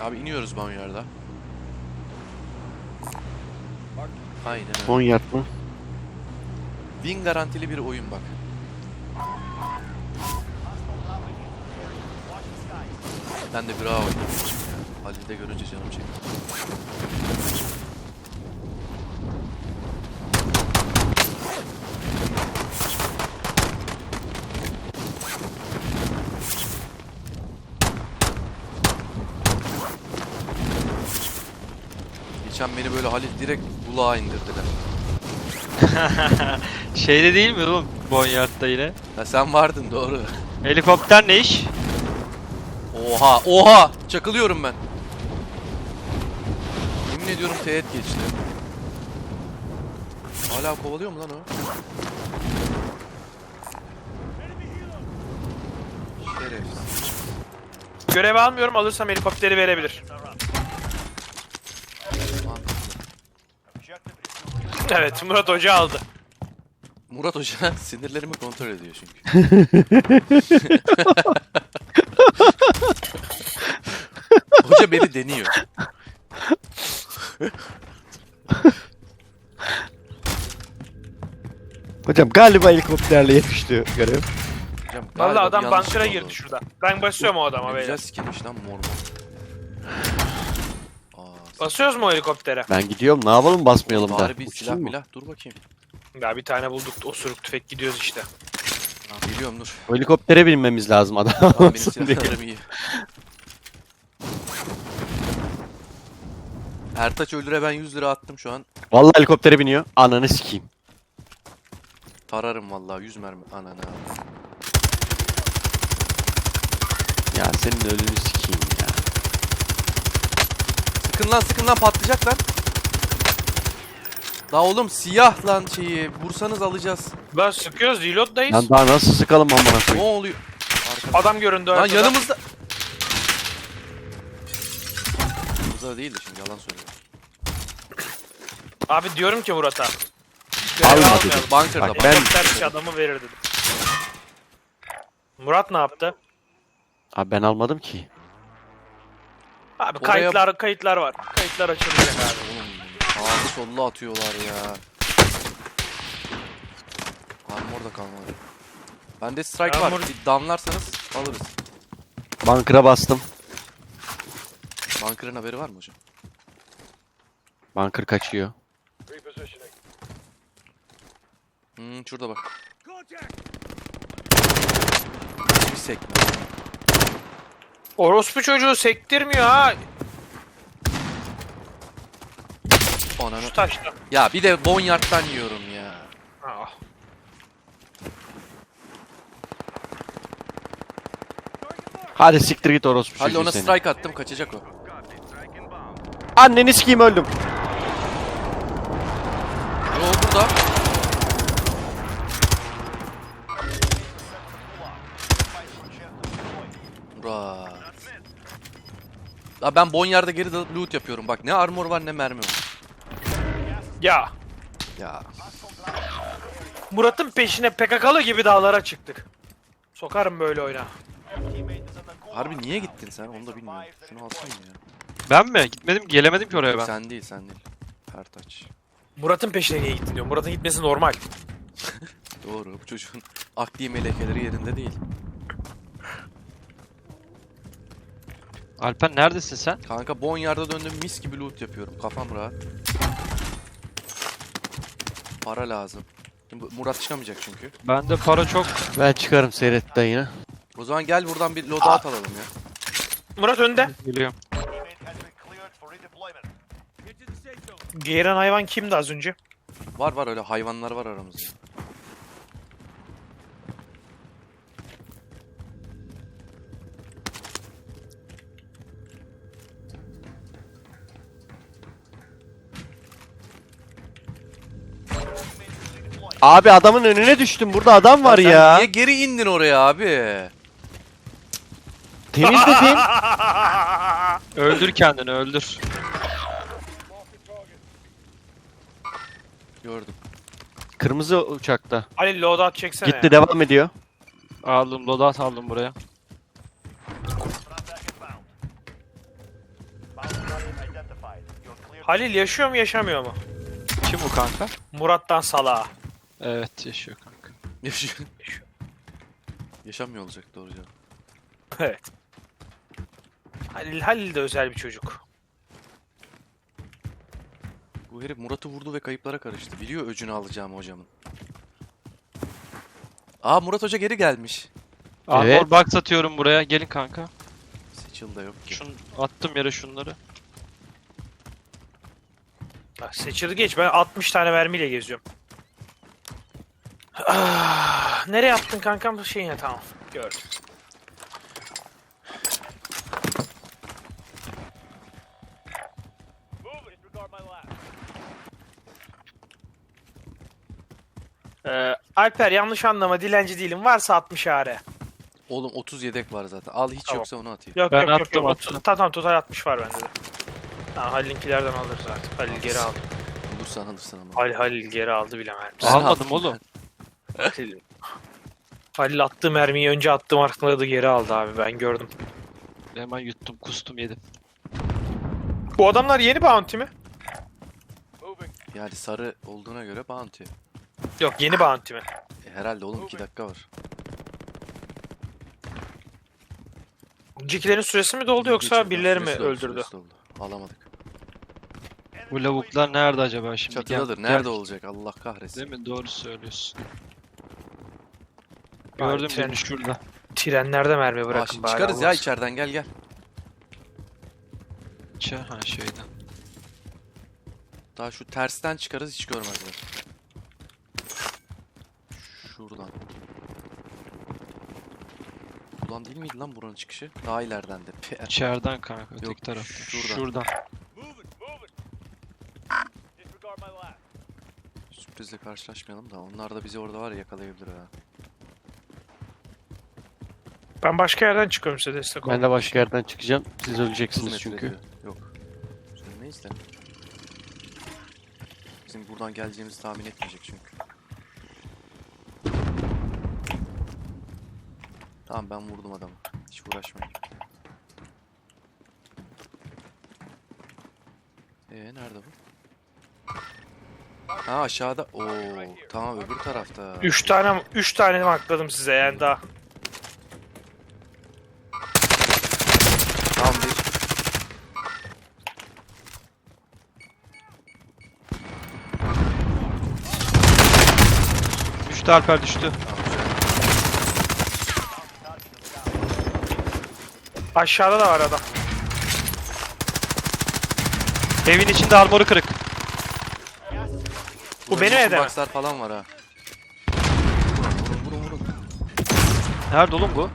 Abi iniyoruz banyarda. Aynen öyle. 10 yard mı? Win garantili bir oyun bak. Ben de bravo oynamışım ya. Halil'i de görünce canım çekti. Geçen beni böyle Halil direkt bulağa indirdiler. Şeyde değil mi oğlum? Bonyard'da yine. Ha sen vardın doğru. Helikopter ne iş? Oha oha çakılıyorum ben. Yemin ediyorum teğet geçti. Hala kovalıyor mu lan o? Şerefsiz. Görev almıyorum alırsam helikopteri verebilir. Evet Murat Hoca aldı. Murat Hoca sinirlerimi kontrol ediyor çünkü. Hoca beni deniyor. Hocam galiba helikopterle yetişti görev. Hocam, Vallahi galiba bir adam yanlışlık oldu. girdi şurada. Ben basıyorum o adama beyler. güzel sikilmiş lan mor mor. Aa, Basıyoruz mu helikoptere? Ben gidiyorum ne yapalım basmayalım da. Bari bir silah Uçayım mı? milah dur bakayım. Ya bir tane bulduk osuruk tüfek gidiyoruz işte. Geliyorum dur. O helikoptere binmemiz lazım adam. Tamam benim olsun diye. silahlarım iyi. Ertaç Ölür'e ben 100 lira attım şu an. Vallahi helikoptere biniyor. Ananı sikeyim. Tararım vallahi 100 mermi. Anana. Ya senin ölünü sikeyim. Sıkın lan sıkın lan patlayacak lan. La oğlum siyah lan şeyi. Vursanız alacağız. Ben sıkıyoruz reloaddayız. Lan daha nasıl sıkalım amına Ne koyayım. oluyor? Adam göründü Lan arkada. yanımızda. Yanımızda değildi şimdi yalan söylüyorum. Abi diyorum ki Murat'a. Alma Görev dedim. almayalım. Bunker'da Bak bak. ben- Helikopter bir adamı verir dedim. Murat ne yaptı? Abi ben almadım ki. Abi Oraya- kayıtlar kayıtlar var. Kayıtlar açılacak abi. Sağlı sollu atıyorlar ya. Armor da kalmadı. Bende strike var. Armor- Bir damlarsanız alırız. Bunker'a bastım. Bunker'ın haberi var mı hocam? Bunker kaçıyor. Hmm, şurada bak. Bir sekme. Orospu çocuğu sektirmiyor ha. Ananı. Şu taşta. Ya bir de Bonyard'dan yiyorum ya. Ah. Hadi siktir git orospu Hadi çocuğu ona seni. strike attım kaçacak o. Anneni sikeyim öldüm. Ya ben Bonyard'a geri dalıp loot yapıyorum. Bak ne armor var ne mermi var. Ya. Ya. Murat'ın peşine PKK'lı gibi dağlara çıktık. Sokarım böyle oyuna. Harbi niye gittin sen? Onu da bilmiyorum. Şunu alsana ya. Ben mi? Gitmedim gelemedim ki oraya ben. Sen değil sen değil. Ertaç. Murat'ın peşine niye gittin diyor. Murat'ın gitmesi normal. Doğru. Bu çocuğun akli melekeleri yerinde değil. Alpen neredesin sen? Kanka Bonyard'a döndüm mis gibi loot yapıyorum. Kafam rahat. Para lazım. Şimdi Murat çıkamayacak çünkü. Bende para çok. Ben çıkarım seyret dayını. O zaman gel buradan bir loadout alalım ya. Murat önde. Geliyorum. Geğiren hayvan kimdi az önce? Var var öyle hayvanlar var aramızda. Abi adamın önüne düştüm. Burada adam var sen ya. Niye geri indin oraya abi? Temiz dedim. Öldür kendini öldür. Gördüm. Kırmızı uçakta. Ali loadout çeksene Gitti ya. devam ediyor. Aldım loadout aldım buraya. Halil yaşıyor mu yaşamıyor mu? Kim bu kanka? Murat'tan Salah'a. Evet yaşıyor kanka. Yaşıyor. Yaşamıyor olacak doğru cevap. Evet. Halil, Halil de özel bir çocuk. Bu herif Murat'ı vurdu ve kayıplara karıştı. Biliyor öcünü alacağım hocamın. Aa Murat Hoca geri gelmiş. Armor Evet. box atıyorum buraya. Gelin kanka. Seçil de yok ki. Şun, attım yere şunları. Ha, Seçildi geç ben 60 tane mermiyle geziyorum. Ah, nereye attın kankam bu şeyine tamam gördüm. Ee, Alper yanlış anlama dilenci değilim varsa 60 are. Oğlum 30 yedek var zaten. Al hiç Tamam. yoksa onu atayım. Yok Ben yok yok. attım, yok. attım. Otuz- Tamam total 60 var bende de. Ha, Halil'inkilerden alırız artık. Halil geri aldı. Bulursan alırsın ama. Halil, Halil geri aldı bilemem. Ben Almadım oğlum. Halil. Halil attığı mermiyi önce attım arkaları da geri aldı abi ben gördüm. Hemen yuttum kustum yedim. Bu adamlar yeni bounty mi? Yani sarı olduğuna göre bounty. Yok yeni bounty mi? E, herhalde oğlum 2 dakika var. Öncekilerin süresi mi doldu yoksa geçiyor, birileri mi süresi doldu, öldürdü? süresi doldu. Alamadık. Bu lavuklar nerede acaba şimdi? Çatıdadır. Gel- Nerede gel. olacak? Allah kahretsin. Değil mi? Doğru söylüyorsun. Ay, Gördüm tren- birini şurada. Trenlerde mermi Aa, bırakın şimdi bari. çıkarız ya Allah içeriden gel gel. İçer ha şeyden. Daha şu tersten çıkarız hiç görmezler. Şuradan. Ulan değil miydi lan buranın çıkışı? Daha ileriden de. Pe- İçeriden kanka öteki Yok, tarafta. şuradan. Şuradan. Sürprizle karşılaşmayalım da onlar da bizi orada var ya yakalayabilir ha. Ben başka yerden çıkıyorum size destek. Ben de başka yerden çıkacağım. Siz 30 öleceksiniz çünkü. Yok. Sürmeyiz de. Bizim buradan geleceğimizi tahmin etmeyecek çünkü. Tamam ben vurdum adamı. Hiç uğraşmayın. Ee nerede bu? Ha aşağıda. Oo tamam öbür tarafta. 3 tane 3 tane makladım size yani daha. Düştü Alper düştü. Aşağıda da var adam. Evin içinde armoru kırık. Bu benim evde mi? box'lar falan var ha. Vurun vurun vurun. Nerede oğlum bu?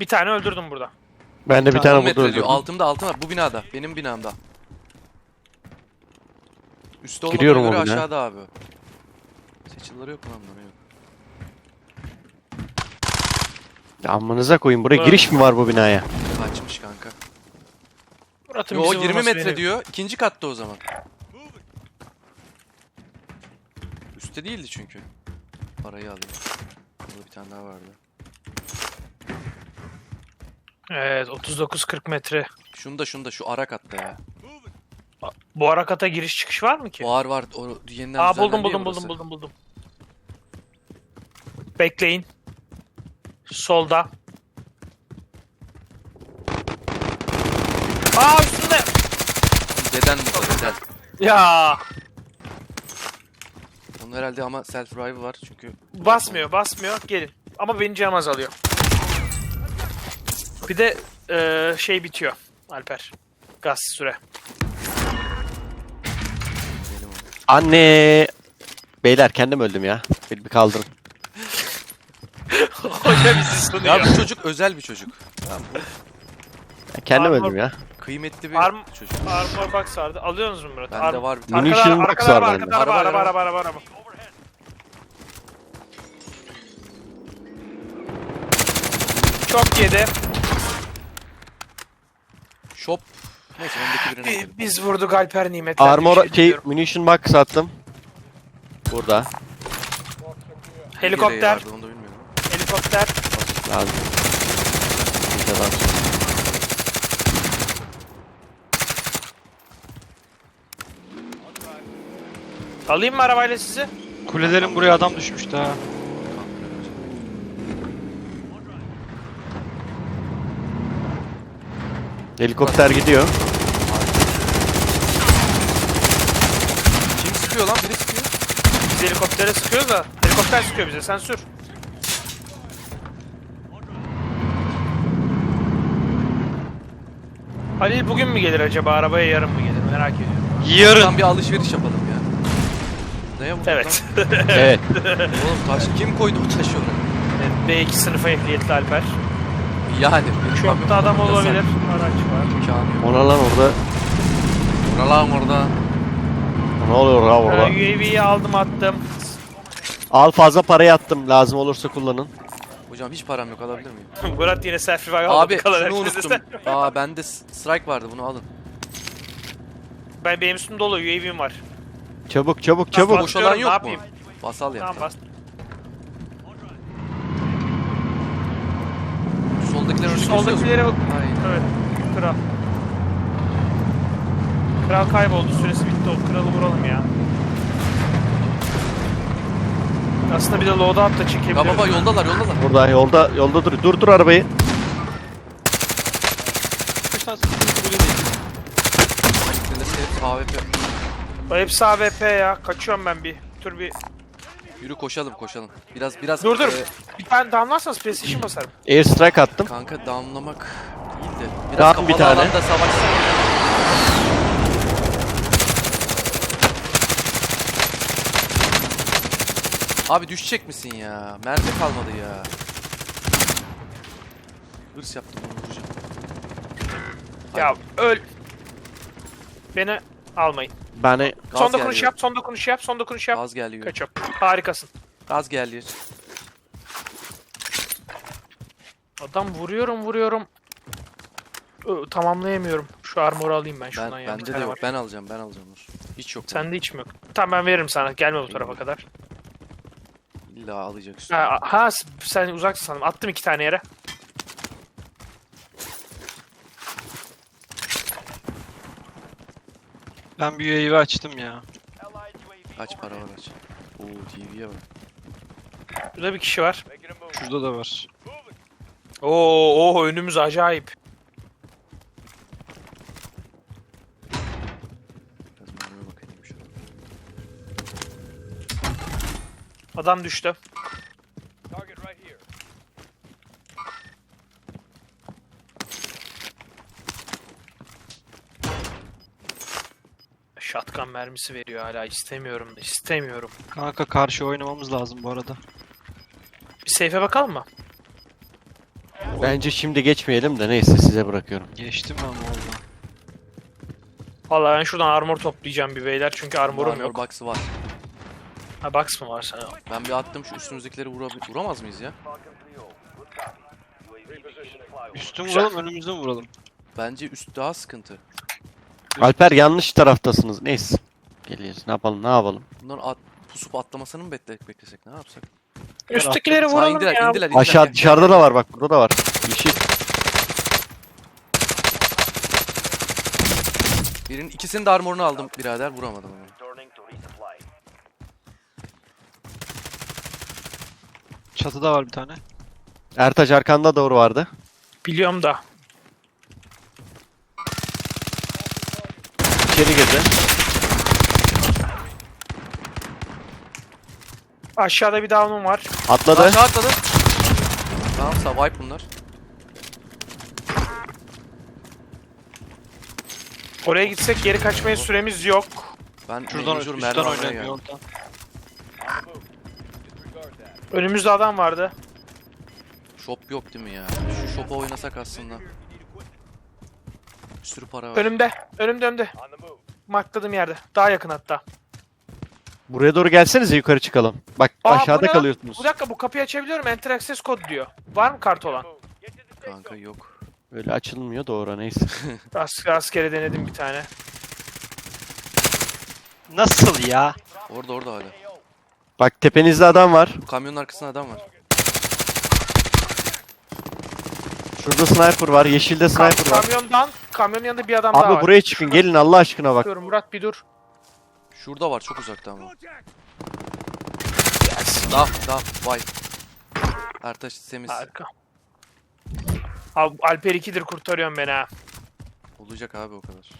Bir tane öldürdüm burada. Ben de bir tane metre burada diyor. öldürdüm. Altımda altım var. Bu binada. Benim binamda. Üstte olmadığına Giriyorum göre aşağıda abi. Seçilleri yok lan bunların? Yok. Ya Amınıza koyun. Buraya Bura- giriş mi var bu binaya? Kaçmış kanka. Murat'ın Yo bizi 20 vurması metre beni- diyor. İkinci katta o zaman. Üstte değildi çünkü. Parayı alayım. Burada bir tane daha vardı. Evet 39-40 metre. Şunu da şunu da şu ara katta ya. Bu ara kata giriş çıkış var mı ki? Var var. O yeniden Aa buldum buldum buldum buldum buldum. Bekleyin. Solda. Aa üstünde. Deden bu deden. Ya Onun herhalde ama self revive var çünkü. basmıyor basmıyor gelin. Ama benim canım azalıyor. Bir de eee, şey bitiyor Alper. Gaz süre. Anne! Beyler kendim öldüm ya. Beni bir kaldırın. Hoca bizi. Ya bu çocuk özel bir çocuk. Ya kendim Armor- öldüm ya. kıymetli bir Arm- çocuk. Armor box vardı. Alıyorsunuz mu Murat? Bende Arm- var bir tane. Munition Arkada, box arkada var araba, bende. arkada araba, Araba, araba, araba. araba, araba, araba. Çok yedi. Shop. Neyse öndeki birine gidelim. Biz vurduk Alper nimet. Armor şey, munition box attım. Burada. Helikopter, helikopter. Lazım. Bir de lazım. Alayım mı arabayla sizi? Kulelerin buraya adam düşmüştü ha. Helikopter gidiyor. Biz helikoptere sıkıyoruz da helikopter sıkıyor bize sen sür. Halil bugün mü gelir acaba arabaya yarın mı gelir merak ediyorum. Yarın. Buradan bir alışveriş yapalım ya. Neye vurdun Evet. Evet. lan? Oğlum taş kim koydu bu taşı oraya? B2 sınıfa ehliyetli Alper. Yani. Çok da adam olabilir. Araç var. İmkanı yok. Ona lan orada. Lan orada. Ne oluyor ha Ee, orada? UAV'yi aldım attım. Al fazla parayı attım. Lazım olursa kullanın. Hocam hiç param yok alabilir miyim? Murat yine selfie var. Abi şunu unuttum. Aa bende strike vardı bunu alın. Ben benim üstüm dolu UAV'm var. Çabuk çabuk çabuk. Boş olan yok mu? yapayım? Basal ya. Tamam bas. Soldakiler Soldakilere bak. Evet. Kral. Kral kayboldu. Süresi bitti. O kralı vuralım ya. Aslında bir de loadout da çekebiliriz. Ya baba yoldalar yoldalar. Burada yolda yolda dur. Dur dur arabayı. Kaç tane kule değil. Hepsi hepsi AWP. O hepsi AWP ya. Kaçıyorum ben bir. Dur bir. Yürü koşalım koşalım. Biraz biraz Dur dur. e, Bir tane damlarsanız PlayStation basarım. Airstrike attım. kanka damlamak değil de biraz Dağıt bir kapalı tane. alanda savaşsak. Abi düşecek misin ya? Mermi kalmadı ya. Hırs yaptım onu vuracağım. Ya öl. Beni almayın. Beni Gaz son dokunuş geliyor. yap, son dokunuş yap, son dokunuş yap. Gaz geliyor. Kaçıyorum. Harikasın. Gaz geliyor. Adam vuruyorum vuruyorum. Ö, tamamlayamıyorum. Şu armoru alayım ben Ben, şundan ya. bir bende de yok. var. Ben alacağım ben alacağım dur. Hiç yok. Sende hiç mi yok? Tamam ben veririm sana. Gelme bu tarafa kadar. İlla alacak üstüne. Ha, ha sen uzaksın sanırım. Attım iki tane yere. Ben bir UAV açtım ya. Kaç para var aç. Oo TV'ye bak. Burada bir kişi var. Şurada da var. Oo, oo önümüz acayip. Adam düştü. Shotgun mermisi veriyor hala. İstemiyorum da istemiyorum. Kanka karşı oynamamız lazım bu arada. Bir safe'e bakalım mı? Bence şimdi geçmeyelim de neyse size bırakıyorum. Geçtim ben valla. Vallahi ben şuradan armor toplayacağım bir beyler çünkü armorum Armor yok. box'ı var. Ha box mı var sana? Ben bir attım şu üstümüzdekileri vurabil- vuramaz mıyız ya? Üstün Güzel. vuralım önümüzden vuralım. Bence üst daha sıkıntı. Alper yanlış taraftasınız. Neyse. Geliyoruz. Ne yapalım ne yapalım. Bunların at, pusup atlamasını mı bekle beklesek ne yapsak? Üsttekileri vuralım indiler, ya. indiler, indiler. Aşağı Gel, dışarıda da var bak burada da var. Yeşil. Birinin ikisinin de armorunu aldım birader vuramadım ama. Çatıda var bir tane. Ertaç arkanda doğru vardı. Biliyorum da. İçeri girdi. Aşağıda bir down'um var. Atladı. Aşağı atladı. Tamam survive bunlar. Oraya gitsek geri kaçmaya süremiz yok. Ben Şuradan mecbur üstten geldim. yoldan. Önümüzde adam vardı. Shop yok değil mi ya? Şu shop'a oynasak aslında. Bir sürü para var. Önümde. Önümde önümde. Markladığım yerde. Daha yakın hatta. Buraya doğru gelsenize yukarı çıkalım. Bak Aa, bu aşağıda ne? kalıyorsunuz. Bir dakika bu kapıyı açabiliyorum. Enter access kod diyor. Var mı kart olan? Kanka yok. Öyle açılmıyor doğru neyse. As askere denedim bir tane. Nasıl ya? Orada orada hala. Bak tepenizde adam var. Kamyonun arkasında adam var. Şurada sniper var. Yeşilde sniper var. kamyondan, kamyonun yanında bir adam daha Abi var. buraya çıkın gelin Allah aşkına bak. Bakıyorum Murat bir dur. Şurada var çok uzakta ama. Daf daf vay. Ertaş temiz. Harika. Abi, Alper 2'dir kurtarıyorum beni ha. Olacak abi o kadar.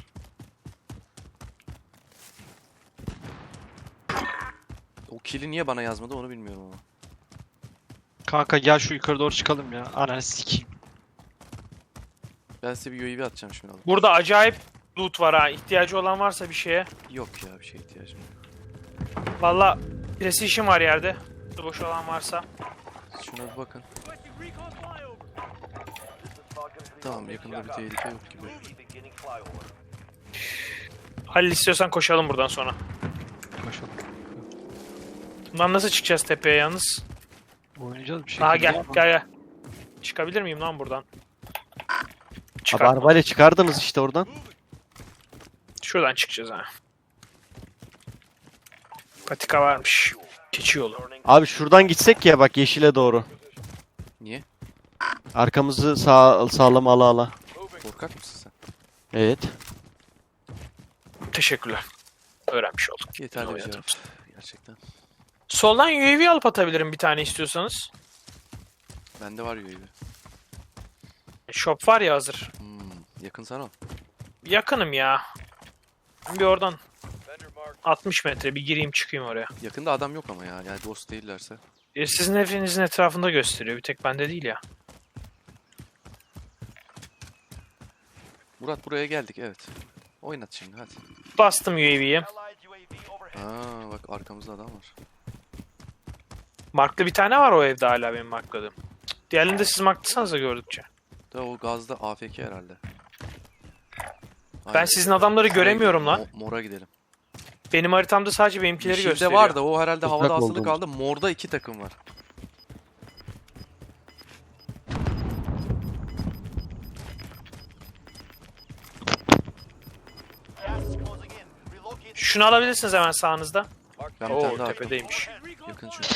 O kili niye bana yazmadı onu bilmiyorum ama. Kanka gel şu yukarı doğru çıkalım ya. Ananı sikeyim. Ben size bir UAV atacağım şimdi alıp. Burada acayip loot var ha. İhtiyacı olan varsa bir şeye. Yok ya bir şeye ihtiyacım yok. Valla precision var yerde. Boş olan varsa. Şuna bir bakın. Tamam yakında bir tehlike yok gibi. Halil istiyorsan koşalım buradan sonra. Koşalım. Bundan nasıl çıkacağız tepeye yalnız? Oynayacağız bir şekilde. Aha gel ama. gel gel. Çıkabilir miyim lan buradan? Abi Çıkar. arabayla çıkardınız işte oradan. Şuradan çıkacağız ha. Patika varmış. Keçi yolu. Abi şuradan gitsek ya bak yeşile doğru. Niye? Arkamızı sağ sağlam ala ala. Korkak mısın sen? Evet. Teşekkürler. Öğrenmiş olduk. Yeterli bir cevap. Gerçekten. Soldan UAV alıp atabilirim bir tane istiyorsanız. Bende var UAV. Shop var ya hazır. Hmm, yakın sana. Yakınım ya. Bir oradan 60 metre bir gireyim çıkayım oraya. Yakında adam yok ama ya. Yani dost değillerse. E, sizin evinizin etrafında gösteriyor. Bir tek bende değil ya. Murat buraya geldik evet. Oynat şimdi hadi. Bastım UAV'yi. Aa bak arkamızda adam var. Marklı bir tane var o evde hala benim markladığım. Diğerlerini de siz marklasanız da gördükçe. Da o gazda AFK herhalde. Ben Aynen. sizin adamları göremiyorum gidelim, lan. mo- Mora gidelim. Benim haritamda sadece benimkileri Yeşilde gösteriyor. var da o herhalde Uzak havada asılı olduğumuz. kaldı. Morda iki takım var. Şunu alabilirsiniz hemen sağınızda. Ben bir Oo tane daha attım. tepedeymiş. Yakın çünkü.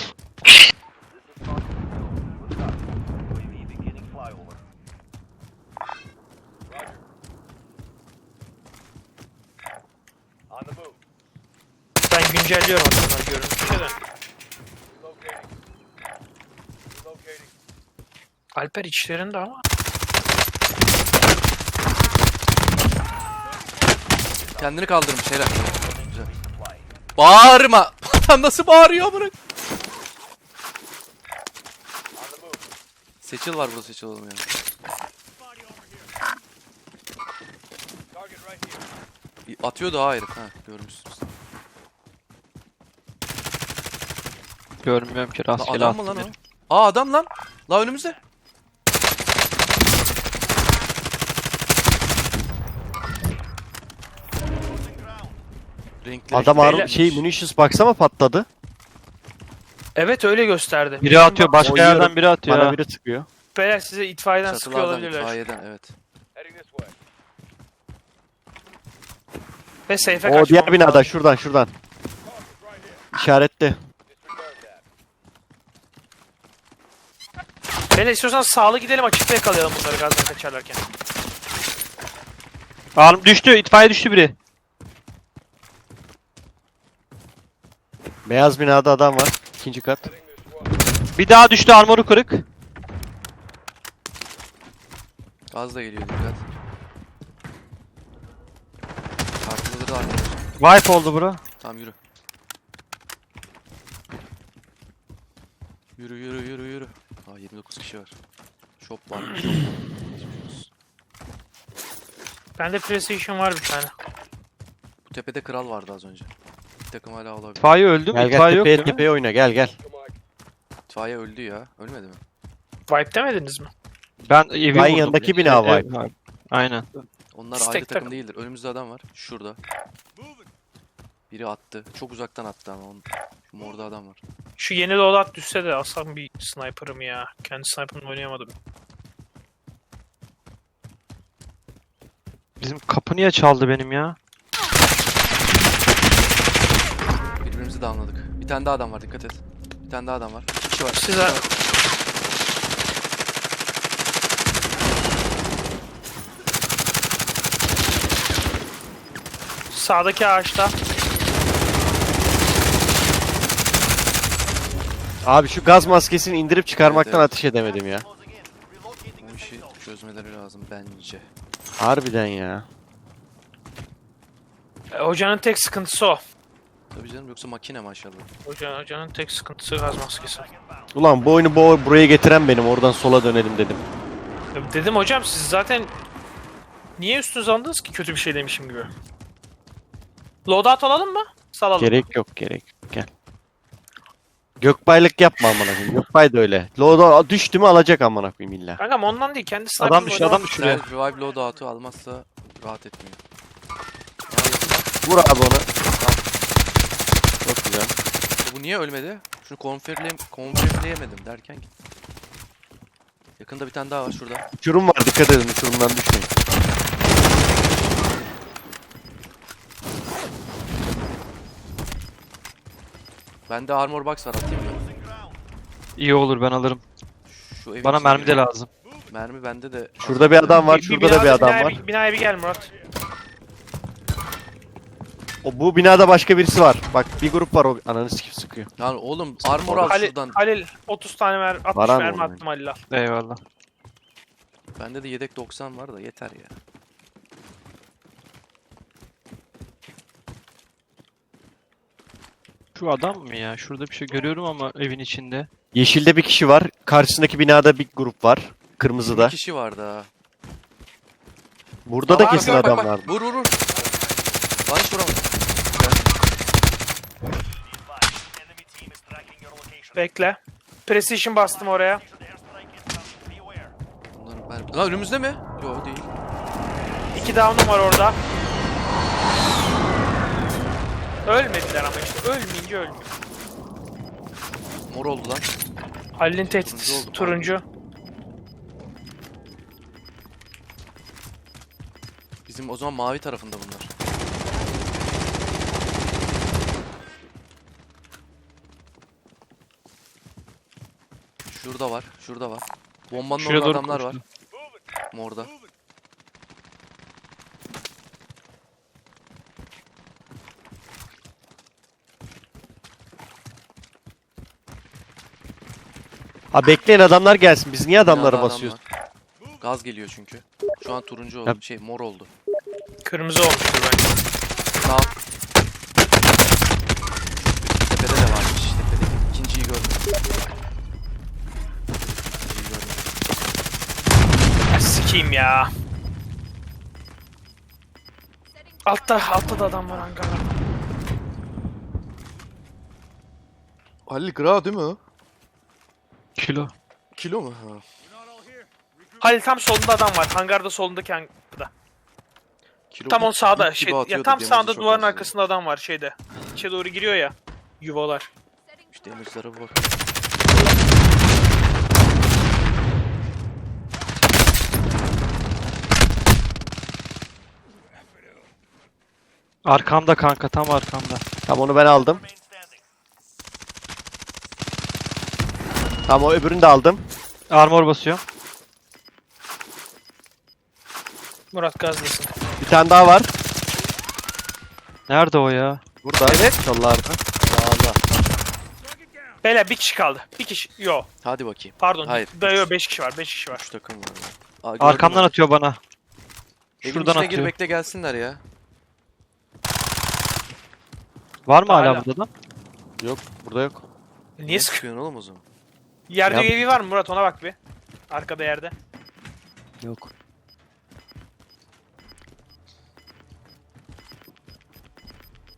Ben güncelliyorum adamlar görünüşe de. Alper içlerinde ama. Kendini kaldırmış helal. Güzel. Bağırma. Adam nasıl bağırıyor bunu? Seçil var burada seçil oğlum ya. Atıyordu ha herif ha görmüşsünüz. Görmüyorum ki rastgele adam mı lan o? beni. Aa adam lan. La önümüzde. Renkli. Adam Beyler- ar şey munitions baksama patladı. Evet öyle gösterdi. Biri atıyor başka Oynuyorum. yerden biri atıyor. Bana ha. biri sıkıyor. Beyler size itfaiyeden sıkıyor Çatılardan olabilirler. itfaiyeden evet. Ve safe'e O kaçmamız diğer binada lazım. şuradan şuradan. İşaretli. Beyler istiyorsan sağlı gidelim açıkta yakalayalım bunları gazdan kaçarlarken. Arm düştü. itfaiye düştü biri. Beyaz binada adam var. İkinci kat. Bir daha düştü armoru kırık. Gaz da geliyor dikkat. Arkamızda da arkadaş. Wipe oldu bura. Tamam yürü. Yürü yürü yürü yürü. Aa 29 kişi var. Shop var. Shop. Bende PlayStation var bir tane. Bu tepede kral vardı az önce. Bir takım hala olabilir. İtfaiye öldü mü? Gel gel İtfaiye yok tepeye değil mi? tepeye oyna gel gel. İtfaiye öldü ya. Ölmedi mi? Wipe demediniz mi? Ben evi vurdum. yanındaki bina Vibe. ev- Aynen. Onlar Stack ayrı takım takım. değildir. Önümüzde adam var. Şurada. Biri attı. Çok uzaktan attı ama. Onun... Şu morda adam var. Şu yeni loadout düşse de alsam bir sniper'ım ya. Kendi sniper'ımla oynayamadım. Bizim kapı niye çaldı benim ya? Hepimizi damladık. Bir tane daha adam var dikkat et. Bir tane daha adam var. İki kişi var. Size... Sağdaki ağaçta. Abi şu gaz maskesini indirip çıkarmaktan Evet, evet. ateş edemedim ya. Bu işi şey çözmeleri lazım bence. Harbiden ya. E, hocanın tek sıkıntısı o. Tabii canım yoksa makine maşallah. Hoca, hocanın tek sıkıntısı gaz maskesi. Ulan bu oyunu bu buraya getiren benim. Oradan sola dönelim dedim. Dedim hocam siz zaten niye üstünüze alındınız ki kötü bir şey demişim gibi. Loadout alalım mı? Salalım. Gerek yok gerek yok. Gel. Gökbaylık yapma amına koyayım. Gökbay da öyle. Lodo düştü mü alacak amına koyayım illa. Kankam ondan değil kendi Adam düşüyor adam düşürüyor. Eğer revive loadout'u almazsa rahat etmiyor. Vur abi onu. Ya bu niye ölmedi? Şunu konfirleyem konfirleyemedim derken gitti. Yakında bir tane daha var şurada. Uçurum var dikkat edin uçurumdan düşmeyin. Bende armor box var atayım mı? İyi olur ben alırım. Şu evin Bana mermi de lazım. Mermi bende de. Şurada bir adam var, Bir- şurada da bir adam var. Binaya bir gel Murat. O bu binada başka birisi var. Bak bir grup var o ananı sikip sıkıyor. Lan oğlum armor al Halil, şuradan. Halil 30 tane mer 60 Varan mermi oğlum attım. Eyvallah. Bende de yedek 90 var da yeter ya. Şu adam mı ya? Şurada bir şey görüyorum ama evin içinde. Yeşilde bir kişi var. Karşısındaki binada bir grup var. Kırmızıda. Bir kişi vardı ha. Burada da Bak, kesin bak, bak, adam bak. var. Vur vur vur. Lan hiç vuramadım. Bekle. Precision bastım oraya. Bunların mermi... Lan önümüzde mi? Yok değil. İki down'um var orada. Ölmediler ama işte. Ölmeyince ölmüyor. Mor oldu lan. Halil'in tehdit oldu, turuncu. Bizim o zaman mavi tarafında bunlar. Şurada var, şurada var. Bombanın Şuraya orada doğru adamlar var. koştu. Morda. Ha bekleyin adamlar gelsin. Biz niye adamlara Binada adam basıyoruz? var. Gaz geliyor çünkü. Şu an turuncu oldu. Ya- Şey mor oldu. Kırmızı olmuştur bence. Sağ. Tepede de varmış. Tepede. İkinciyi gördüm. İkinciyi gördüm. Ya sikeyim ya. Altta, altta da adam var hangarda. Halil gra değil mi o? Kilo. Kilo mu? Ha. Halil tam solunda adam var. Hangarda solundaki hangarda. Kilo Tam ip- o sağda. Şey, ya tam sağda duvarın arkasında adam var şeyde. İçe doğru giriyor ya. Yuvalar. İşte damage'lara bak. Arkamda kanka tam arkamda. Tamam onu ben aldım. Tamam o öbürünü de aldım. Armor basıyor. Murat gazlasın. Bir tane daha var. Nerede o ya? Burada. Evet. Çallarda. Sağda. Beyler bir kişi kaldı. Bir kişi. Yo. Hadi bakayım. Pardon. Hayır. Yo 5 kişi var. 5 kişi var. Şu takım var. ya. Aa, gördüm Arkamdan onu. atıyor bana. Evin Şuradan içine atıyor. gelsinler ya. Var mı hala Hala. burada da? Yok. Burada yok. Niye sıkıyor? sıkıyorsun oğlum o zaman? Yerde Ya- UAV var mı Murat? Ona bak bir. Arkada yerde. Yok.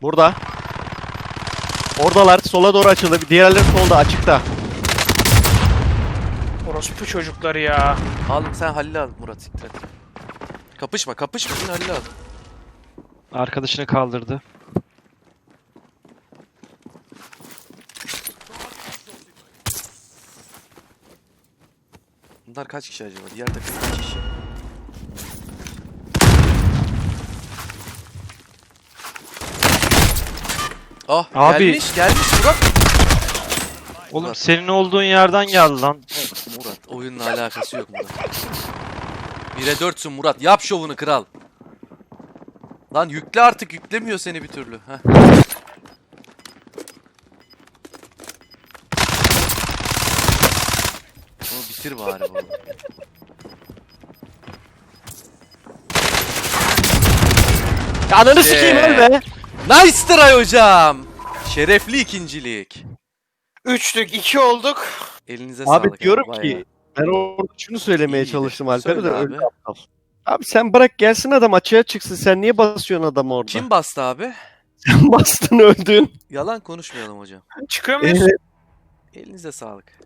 Burada. Oradalar. Sola doğru açıldı. Diğerleri solda açıkta. Orospu çocukları ya. Al sen Halil'i al Murat siktir et. Kapışma kapışma sen Halil'i al. Arkadaşını kaldırdı. Kaç kişi acaba? Diğer takım kaç kişi? Ah Abi. gelmiş gelmiş Murat. Oğlum Murat. senin olduğun yerden geldi lan. Murat oyunla alakası yok Murat. 1'e 4'sün Murat yap şovunu kral. Lan yükle artık yüklemiyor seni bir türlü. Heh. Bitir bari bunu. Ya Ananı sikeyim öl be. Nice try hocam. Şerefli ikincilik. Üçlük iki olduk. Elinize Abi sağlık. diyorum bayağı. ki ben orada şunu söylemeye İyiydi. çalıştım Alper'e de öldü abi. aptal. Abi sen bırak gelsin adam açığa çıksın. Sen niye basıyorsun adamı orada? Kim bastı abi? Sen bastın öldün. Yalan konuşmayalım hocam. Çıkıyor muyuz? Evet. Elinize sağlık.